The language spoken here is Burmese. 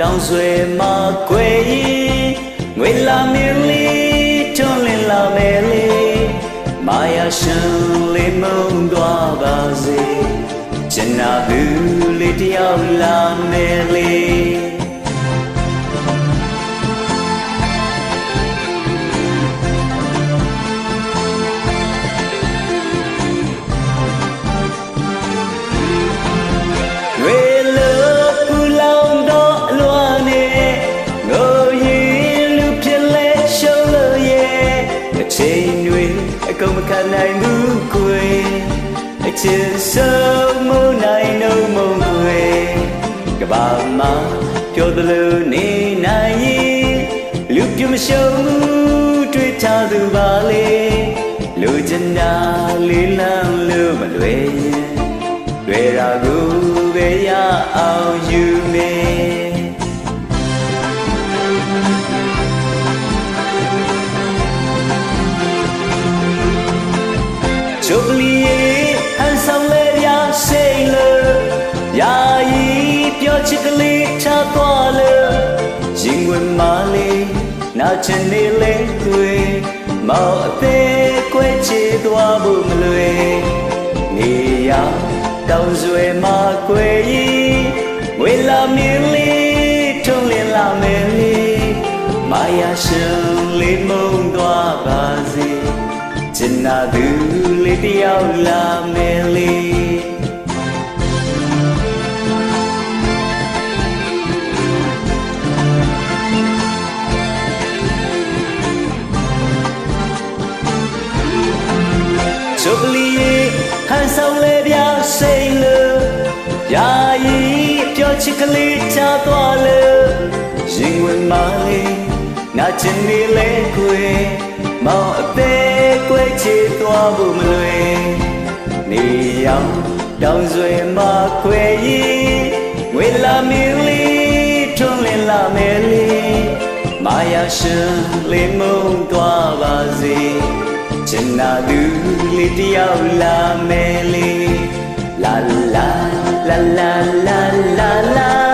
တောင်းဆွေမကွယ်ရင်ငွေလာမင်းလေးထွန်းလင်းလာမယ်လေးမာယာရှင်လေးမုံသွားပါစေကျင်နာသူလေးတယောက်လာမယ်လေး အကုန်မခံနိုင်ဘူးကွယ်အချစ်ဆုံးမနိုင်တော့မုံကွယ်ကဘာမှပြောသလိုနေနိုင်ရင်လူပြမရှုံးဘူးတွေ့ချသူပါလေလူချင်တာလေးလမ်းလို့မလွယ်ရင်တွေ့ရာကိုပဲရအောင်ယူမေ ဝင်မလေးနာချင်နေလေတွေ့မောင်အသေးခွဲချေသွားဖို့မလွယ်နေရတောင်ဆွေမကွယ်ရင်ဝေလာမင်းလေးထုံးလင်းလာမယ်လေးမာယာရှင်လေးမုံသွားပါစေကျင်နာသူလေးတယောက်လာမယ်လေး စ်ကလေးချသွားလို့ရင်ဝင်မလေးနာချင်နေလေခွေမောင်အသေးကွဲချေသွားဖို့မလွယ်နေရောက်တောင်ဆွေမခွေရင်ဝေလာမင်းလေးထွန်းလင်းလာမယ်လေးမာယာရှင်လေးမုံသွားပါစေချင်နာသူလေးတယောက်လာမယ်လေလာလာ la la la la la